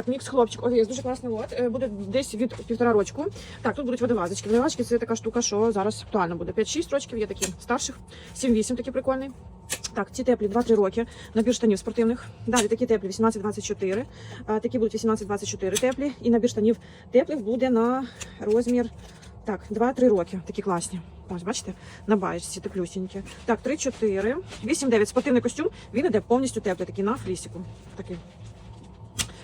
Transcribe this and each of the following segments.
Так, мікс хлопчик, ось дуже класний лот. Е, Буде десь від півтора рочку. Так, тут будуть водолазочки. Водолазочки це така штука, що зараз актуально буде. 5-6 рочків, є такі старших, 7-8 такий прикольний. Так, ці теплі 2-3 роки. Набір штанів спортивних. Далі такі теплі 18-24. Е, Такі будуть 18-24 теплі. І набір штанів теплих буде на розмір так, 2-3 роки. Такі класні. Ось, бачите, на баєчці теплюсінькі. Так, 3-4. 8-9 спортивний костюм. Він іде повністю теплий, такий на флісіку. Такий.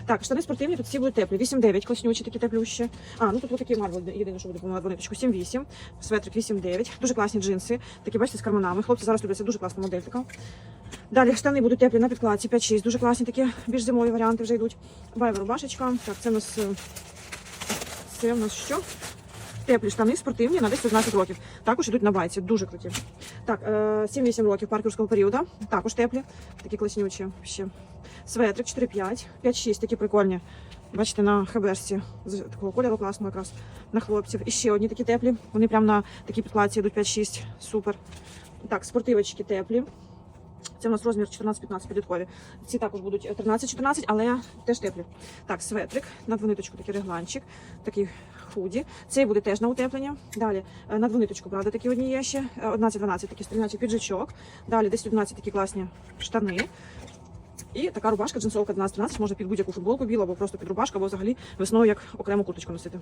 Так, штани спортивні, тут всі будуть теплі. 8-9 класнючі, такі теплющі. А, ну тут отакі марвел, єдине, що буде по ниточку. 7-8, светрик 8-9. Дуже класні джинси. Такі, бачите, з карманами. Хлопці зараз люблять, це дуже класна модель така. Далі штани будуть теплі на підкладці 5-6. Дуже класні такі, більш зимові варіанти вже йдуть. Байвер рубашечка. Так, це у нас. е, Це у нас що? Теплі штани спортивні на десь 11 років. Також йдуть на байці, дуже круті. Так, е, 7-8 років паркерського періоду. Також теплі, такі класнючі ще. Светрик 4-5, 5-6, такі прикольні. Бачите, на хебешці з такого кольору класного якраз на хлопців. І ще одні такі теплі. Вони прямо на такій підкладці йдуть 5-6. Супер. Так, спортивочки теплі. Це у нас розмір 14-15 підліткові. Ці також будуть 13-14, але теж теплі. Так, светрик на двониточку, такий регланчик, такий худі. Цей буде теж на утеплення. Далі е, на двониточку, правда, такі одні є ще. Е, 11-12 такі стрільначі піджачок. Далі десь 11 такі класні штани. І така рубашка джинсовка 12-13, можна під будь-яку футболку білу, або просто під рубашку, або взагалі весною як окрему курточку носити.